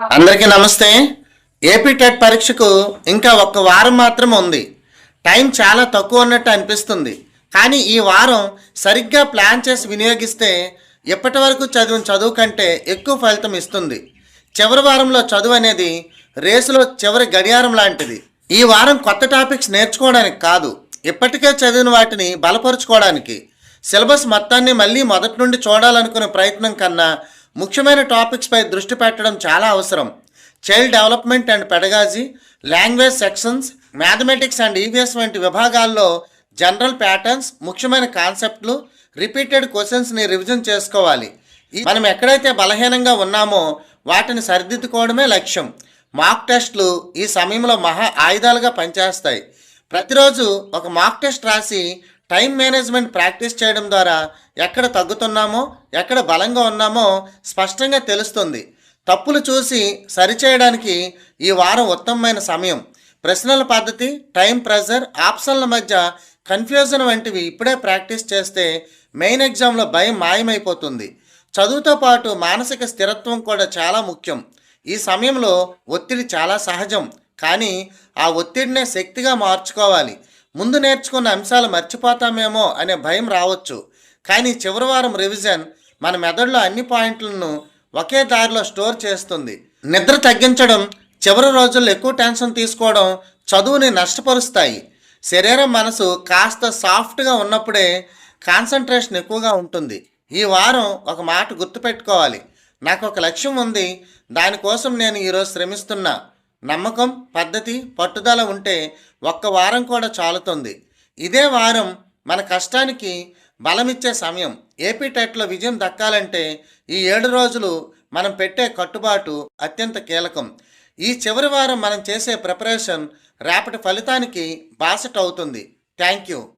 అందరికీ నమస్తే. AP TET పరీక్షకు ఇంకా ఒక వారం మాత్రం ఉంది. టైం చాలా తక్కువ ఉన్నట్టు అనిపిస్తుంది. కానీ ఈ వారం సరిగ్గా ప్లాన్ చేసి వినియోగిస్తే ఇప్పటి వరకు చదివిన చదువు కంటే ఎక్కువ ఫలితం ఇస్తుంది. చివరి వారంలో చదువు అనేది రేసులో చివరి గడియారం లాంటిది. ఈ వారం కొత్త టాపిక్స్ నేర్చుకోవడానికి కాదు ఇప్పటికే చదివిన వాటిని బలపరుచుకోవడానికి. సిలబస్ మొత్తాన్ని మళ్ళీ మొదటి నుండి చూడాలనుకునే ప్రయత్నం కన్నా ముఖ్యమైన టాపిక్స్పై దృష్టి పెట్టడం చాలా అవసరం. Child development and pedagogy language sections mathematics and EVS వంటి విభాగాల్లో జనరల్ ప్యాటర్న్స్ ముఖ్యమైన కాన్సెప్ట్లు రిపీటెడ్ క్వశ్చన్స్ని రివిజన్ చేసుకోవాలి. మనం ఎక్కడైతే బలహీనంగా ఉన్నామో వాటిని సరిదిద్దుకోవడమే లక్ష్యం. మాక్ టెస్ట్లు ఈ సమయంలో మహా ఆయుధాలుగా పనిచేస్తాయి. ప్రతిరోజు ఒక మాక్ టెస్ట్ రాసి టైం మేనేజ్మెంట్ ప్రాక్టీస్ చేయడం ద్వారా ఎక్కడ తగ్గుతున్నామో ఎక్కడ బలంగా ఉన్నామో స్పష్టంగా తెలుస్తుంది. తప్పులు చూసి సరిచేయడానికి ఈ వారం ఉత్తమమైన సమయం. ప్రశ్నల పద్ధతి టైం ప్రెజర్ ఆప్షన్ల మధ్య కన్ఫ్యూజన్ వంటివి ఇప్పుడే ప్రాక్టీస్ చేస్తే మెయిన్ ఎగ్జామ్లో భయం మాయమైపోతుంది. చదువుతో పాటు మానసిక స్థిరత్వం కూడా చాలా ముఖ్యం. ఈ సమయంలో ఒత్తిడి చాలా సహజం. కానీ ఆ ఒత్తిడినే శక్తిగా మార్చుకోవాలి. ముందు నేర్చుకున్న అంశాలు మర్చిపోతామేమో అనే భయం రావచ్చు. కానీ చివరి వారం రివిజన్ మన మెదడులో అన్ని పాయింట్లను ఒకే దారిలో స్టోర్ చేస్తుంది. నిద్ర తగ్గించడం చివరి రోజుల్లో ఎక్కువ టెన్షన్ తీసుకోవడం చదువుని నష్టపరుస్తాయి. శరీరం మనసు కాస్త సాఫ్ట్గా ఉన్నప్పుడే కాన్సన్ట్రేషన్ ఎక్కువగా ఉంటుంది. ఈ వారం ఒక మాట గుర్తుపెట్టుకోవాలి. నాకు ఒక లక్ష్యం ఉంది. దానికోసం నేను ఈరోజు శ్రమిస్తున్నా. నమ్మకం పద్ధతి పట్టుదల ఉంటే ఒక్క వారం కూడా చాలుతుంది. ఇదే వారం మన కష్టానికి బలమిచ్చే సమయం. ఏపీ టెట్లో విజయం దక్కాలంటే ఈ ఏడు రోజులు మనం పెట్టే కట్టుబాటు అత్యంత కీలకం. ఈ చివరి వారం మనం చేసే ప్రిపరేషన్ రేపటి ఫలితానికి బాసట అవుతుంది థ్యాంక్ యూ.